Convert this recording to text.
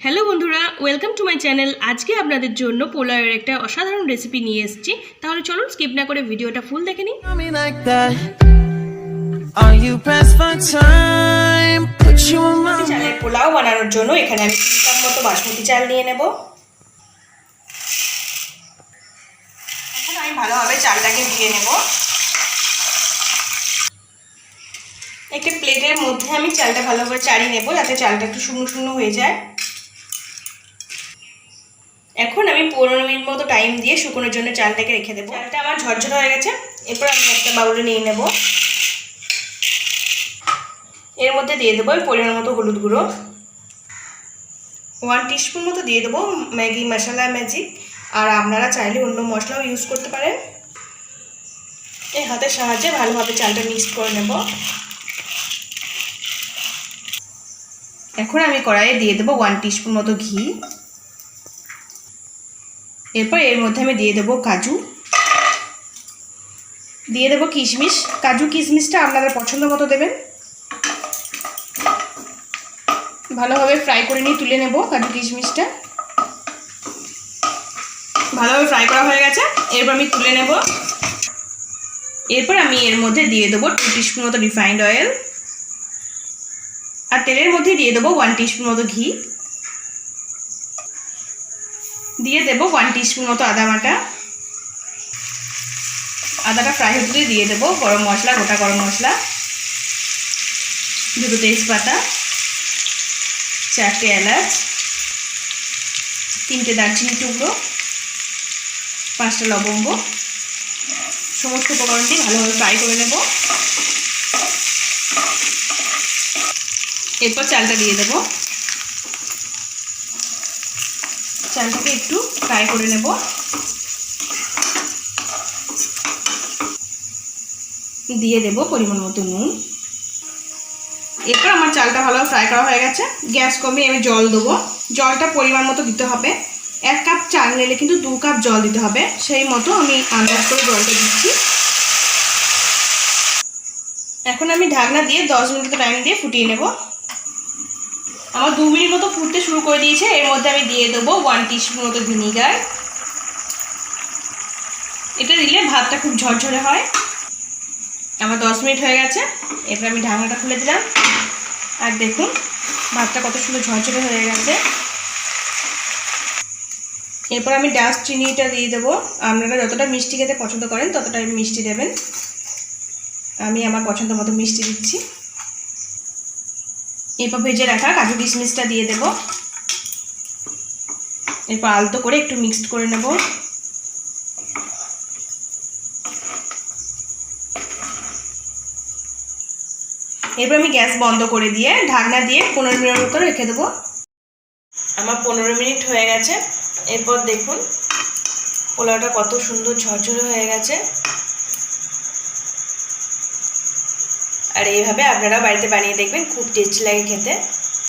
Hello বন্ধুরা welcome to my channel আজকে আপনাদের জন্য পোলাওয়ের একটা অসাধারণ রেসিপি নিয়ে এসেছি। তাহলে চলুন স্কিপ না করে ভিডিওটা ফুল দেখে নিন চালের পোলাও বানানোর জন্য এখানে আমি তিন কাপ মতো বাসমতি চাল নিয়ে নেব। এখন আমি ভালোভাবে চালটাকে ধুয়ে নেব। একটা প্লেটের মধ্যে আমি চালটা ভালোভাবে চাড়িয়ে নেব যাতে চালটা একটু শুকনো শুকনো হয়ে যায় এখন আমি পনেরো মিনিট মতো টাইম দিয়ে শুকনোর জন্য চালটাকে রেখে দেবো। চালটা আমার ঝরঝর হয়ে গেছে, এরপর আমি একটা বাউলে নিয়ে নেব। এর মধ্যে দিয়ে দেবো পরিমাণ মতো হলুদ গুঁড়ো। ওয়ান টিস্পুন মতো দিয়ে দেবো ম্যাগি, মশলা ম্যাজিক আর আপনারা চাইলে অন্য মশলাও ইউজ করতে পারেন। এই হাতের সাহায্যে ভালোভাবে চালটা মিক্স করে নেব। এখন আমি কড়াইয়ে দিয়ে দেবো ওয়ান টিস্পুন মতো ঘি। এরপর এর মধ্যে আমি দিয়ে দেবো কাজু। দিয়ে দেবো কিশমিশ। কাজু কিশমিশটা আপনাদের পছন্দ মতো দেবেন। ভালোভাবে ফ্রাই করে নিয়ে তুলে নেব কাজু কিশমিশটা। ভালোভাবে ফ্রাই করা হয়ে গেছে। এরপর আমি তুলে নেব। এরপর আমি এর মধ্যে দিয়ে দেবো টু টিস্পুন মতো রিফাইন্ড অয়েল আর তেলের মধ্যে দিয়ে দেবো ওয়ান টিস্পুন মতো ঘি। দিয়ে দেবো ওয়ান টিস্পুন মতো আদা বাটা। আদাটা ফ্রাই হতে দিয়ে দেবো, গরম মশলা, গোটা গরম মশলা। দুটো তেজপাতা, চারটে এলাচ, তিনটে দারচিনি টুকরো, পাঁচটা লবঙ্গ। সমস্ত উপকরণটি ভালোভাবে ফ্রাই করে নেব। এরপর চালটা দিয়ে দেব। চালটাকে একটু ফ্রাই করে নেব। দিয়ে দেব পরিমাণ মতো নুন। এরপর আমার চালটা ভালো ফ্রাই করা হয়ে গেছে। গ্যাস কমিয়ে আমি জল দেবো। জলটা পরিমাণ মতো দিতে হবে। এক কাপ চাল নিলে কিন্তু দু কাপ জল দিতে হবে। সেই মতো আমি আন্দাজ করে জলটা দিচ্ছি। এখন আমি ঢাকনা দিয়ে দশ মিনিট টাইম দিয়ে ফুটিয়ে নেব। আমার দু মিনিট মতো ফুটতে শুরু করে দিয়েছে। এর মধ্যে আমি দিয়ে দেবো ওয়ান টিস্পুন মতো ভিনিগার এটা দিলে ভাতটা খুব ঝরঝরে হয়। আমার দশ মিনিট হয়ে গেছে। এরপর আমি ঢাকনাটা খুলে দিলাম। আর দেখুন, ভাতটা কত সুন্দর ঝরঝরে হয়ে গেছে। এরপর আমি ডাস্ট চিনিটা দিয়ে দেবো। আপনারা যতটা মিষ্টি খেতে পছন্দ করেন, ততটা মিষ্টি দেবেন। আমি আমার পছন্দ মতো মিষ্টি দিচ্ছি। এরপর ভেজে রাখা কাজু কিশমিশটা দিয়ে দেব। এরপর আলতো করে একটু মিক্সড করে নেব। এরপর আমি গ্যাস বন্ধ করে দিয়ে ঢাকনা দিয়ে পনেরো মিনিট মতো রেখে দেবো। আমার পনেরো মিনিট হয়ে গেছে। এরপর দেখুন পোলাওটা কত সুন্দর ঝরঝরে হয়ে গেছে। আর এইভাবে আপনারা বাড়িতে বানিয়ে দেখবেন খুব টেস্ট লাগে খেতে।